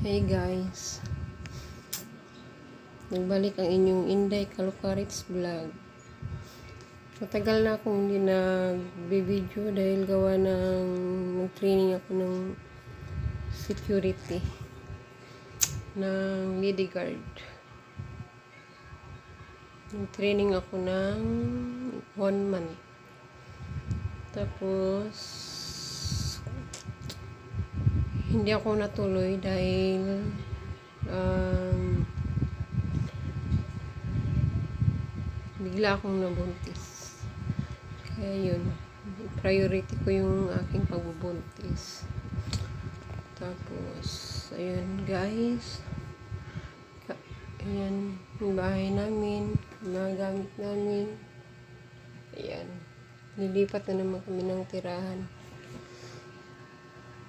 Hey guys. Nagbalik ang inyong Inday Kalukarits vlog. Matagal na akong hindi nag-video dahil gawa ng nag-training ako ng security ng lady guard. Nag-training ako ng one month. Tapos, hindi ako natuloy dahil um, bigla akong nabuntis. Kaya yun, priority ko yung aking pagbubuntis. Tapos, ayun guys. Ayan, yung bahay namin, mga namin. Ayan. Nilipat na naman kami ng tirahan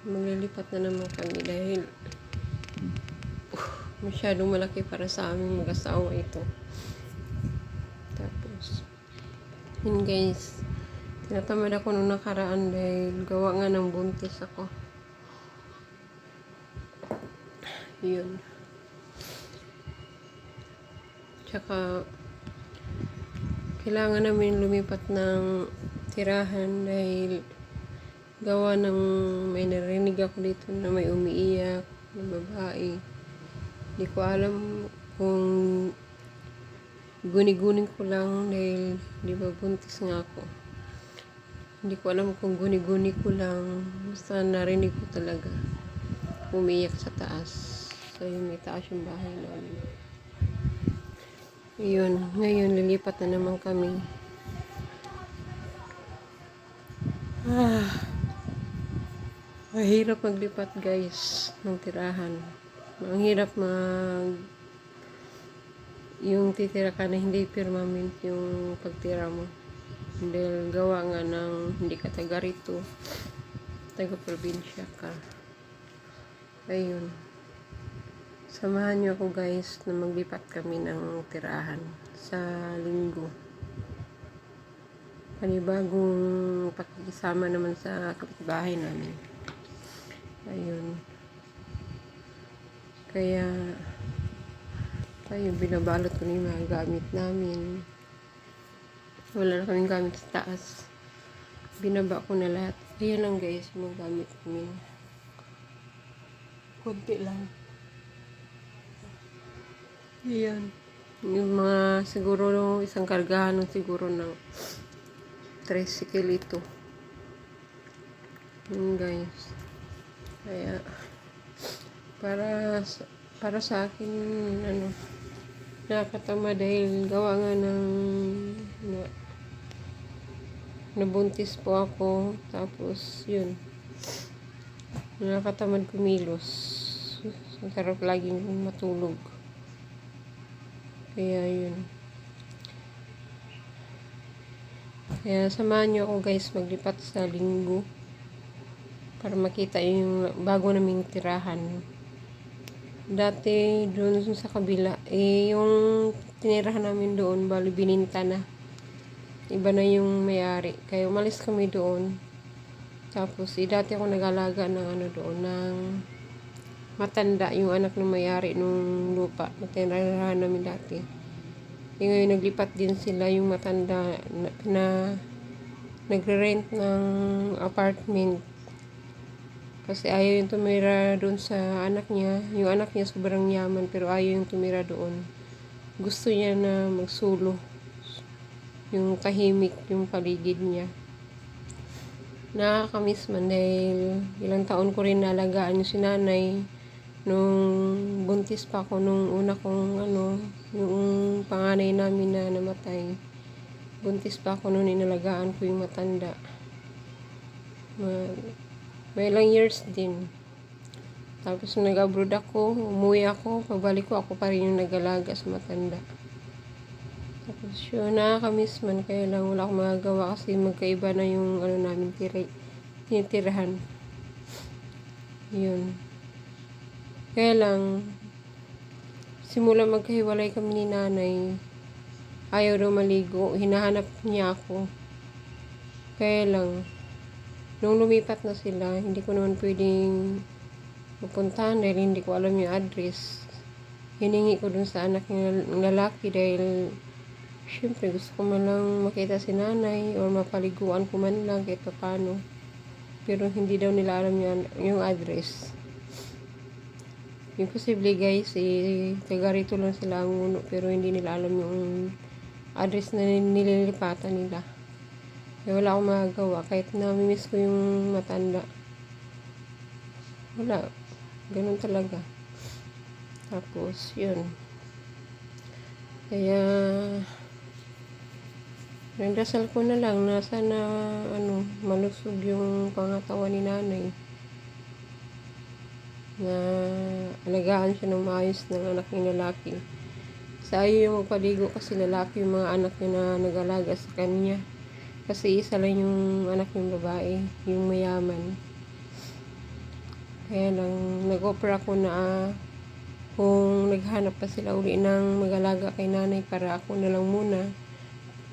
maglilipat na naman kami dahil uh, masyadong malaki para sa aming mag-asawa ito. Tapos, yun guys, tinatamad ako nung nakaraan dahil gawa nga ng buntis ako. Yun. Tsaka, kailangan namin lumipat ng tirahan dahil gawa ng may narinig ako dito na may umiiyak na babae. Hindi ko alam kung guni-guning ko lang dahil di ba buntis nga ako. Hindi ko alam kung guni-guni ko lang. Basta narinig ko talaga. Umiiyak sa taas. So yun, may taas yung bahay namin. Yun, ngayon lilipat na naman kami. Ah. Mahirap maglipat guys ng tirahan. Ang hirap mag yung titira ka na hindi permanent yung pagtira mo. Dahil gawa nga ng hindi ka taga rito. Taga probinsya ka. Ayun. Samahan niyo ako guys na maglipat kami ng tirahan sa linggo. Panibagong pakikisama naman sa kapitbahay namin. Ayun. Kaya, tayo binabalot ko na yung mga gamit namin. Wala na kaming gamit sa taas. Binaba ko na lahat. Ayan lang guys, yung mga gamit namin. Kunti lang. Ayan. Yung mga siguro isang kargahan siguro ng tricycle ito. Yun guys. Kaya, para, para sa akin, ano, nakakatama dahil gawa nga ng, na, nabuntis po ako, tapos, yun, nakakatamad kumilos. Ang sarap laging matulog. Kaya, yun. Kaya, samahan niyo ako guys maglipat sa linggo para makita yung bago naming tirahan. Dati doon sa kabila, eh yung tinirahan namin doon, bali bininta na. Iba na yung may-ari. Kaya umalis kami doon. Tapos, eh, dati ako nag-alaga ng ano doon, ng matanda, yung anak ng may-ari nung lupa na tinirahan namin dati. Eh, ngayon naglipat din sila yung matanda na, na nagre-rent ng apartment kasi ayaw yung tumira doon sa anak niya. Yung anak niya sobrang yaman pero ayaw yung tumira doon. Gusto niya na magsulo. Yung tahimik yung paligid niya. Nakakamiss man dahil ilang taon ko rin nalagaan yung sinanay. Nung buntis pa ako, nung una kong ano, yung panganay namin na namatay. Buntis pa ako noon inalagaan ko yung matanda. Ma- may ilang years din. Tapos nag-abroad ako, umuwi ako, pagbalik ko ako pa rin yung nag-alaga sa matanda. Tapos yun, nakakamiss man, kaya lang wala akong magagawa kasi magkaiba na yung ano namin tira, tinitirahan. Yun. Kaya lang, simula magkahiwalay kami ni nanay, ayaw daw maligo, hinahanap niya ako. Kaya lang, Nung lumipat na sila, hindi ko naman pwedeng pupuntahan dahil hindi ko alam yung address. Hiningi ko dun sa anak ng lalaki dahil syempre gusto ko man lang makita si nanay or mapaliguan ko man lang kahit paano. Pero hindi daw nila alam yung, yung address. Yung posible guys, eh, taga rito lang sila ang uno pero hindi nila alam yung address na nililipatan nila. Kaya wala akong magagawa kahit namimiss ko yung matanda. Wala. Ganun talaga. Tapos, yun. Kaya, nagdasal ko na lang na sana, ano, malusog yung pangatawan ni nanay. Na alagaan siya ng maayos ng anak ni lalaki. Sa ayaw yung magpaligo kasi lalaki yung mga anak niya na nag-alaga sa kanya. Kasi isa lang yung anak ng babae, yung mayaman. Kaya lang, nag-offer ako na ah, kung naghanap pa sila uli ng mag-alaga kay nanay para ako na lang muna.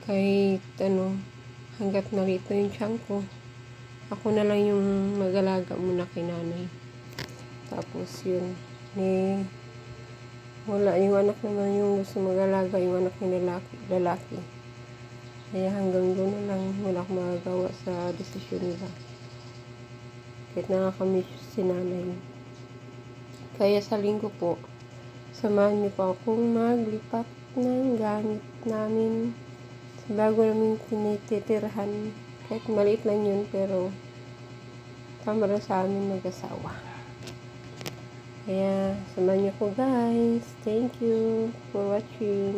Kahit ano, hanggat nalito yung tiyan ko, ako na lang yung mag-alaga muna kay nanay. Tapos yun, ni wala yung anak naman yung gusto mag-alaga, yung anak ni lalaki. lalaki. Kaya hanggang doon na lang wala akong magagawa sa desisyon nila. Kahit nakakamiss si nanay. Kaya sa linggo po, samahan niyo po akong maglipat ng gamit namin sa bago namin tinitirahan. Kahit maliit lang yun, pero tama lang sa amin mag-asawa. Kaya, samahan niyo po guys. Thank you for watching.